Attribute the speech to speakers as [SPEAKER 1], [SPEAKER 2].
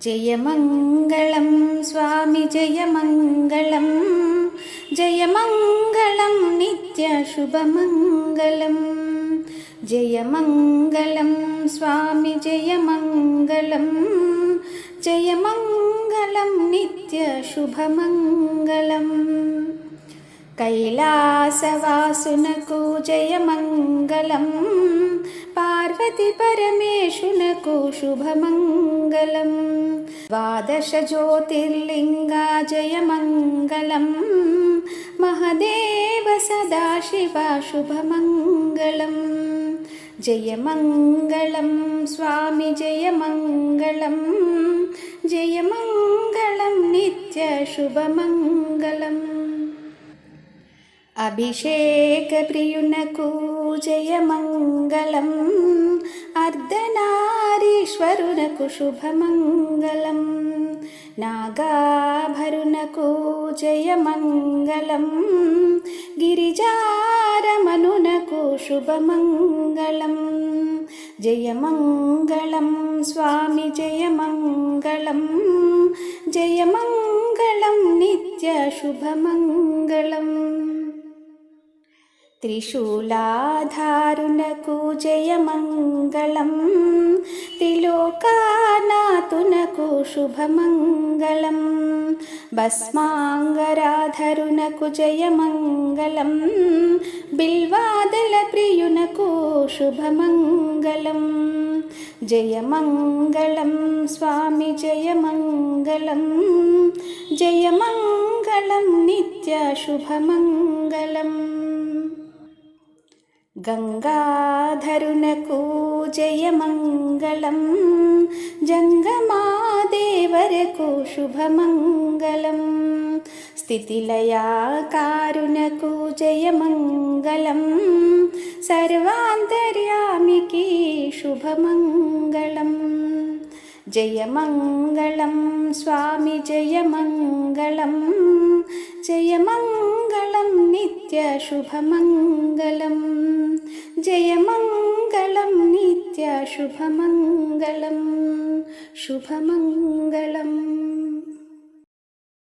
[SPEAKER 1] जयमङ्गलं स्वामि जयमङ्गलं जयमङ्गलं नित्यशुभमङ्गलं जयमङ्गलं स्वामि जयमङ्गलं जयमङ्गलं नित्यशुभमङ्गलम् कैलासवासुनकु जयमङ्गलं पार्वतीपरमेशुनकु शुभमङ्गलं द्वादशज्योतिर्लिङ्गा जयमङ्गलं महदेव Sadashiva शुभमङ्गलं जयमङ्गलं स्वामि जयमङ्गलं जयमङ्गलं नित्यशुभमङ्गलम् अभिषेकप्रियुनकु जयमङ्गलम् अर्धनारीश्वरुनकु शुभमङ्गलं नागाभरुनकु जयमङ्गलं गिरिजारमनुनकु शुभमङ्गलं जयमङ्गलं स्वामि जयमङ्गलं जयमङ्गलं नित्यशुभमङ्गलम् त्रिशूलाधारुनकु जयमङ्गलं तिलोकानातुनकु शुभमङ्गलं भस्माङ्गराधरुनकु जयमङ्गलं बिल्वादलप्रियुनकु शुभमङ्गलं जयमङ्गलं स्वामि जयमङ्गलं जयमङ्गलं नित्यशुभमङ्गलम् गङ्गाधरुनकु जयमङ्गलं जङ्गमादेवरकु शुभमङ्गलं स्थितिलयाकारुनकु जयमङ्गलं सर्वान्तर्यामिकी शुभमङ्गलम् जयमङ्गलं स्वामि जयमङ्गलं जयमङ्गलं नित्यशुभमङ्गलं जयमङ्गलं नित्यशुभमङ्गलं शुभमङ्गलम्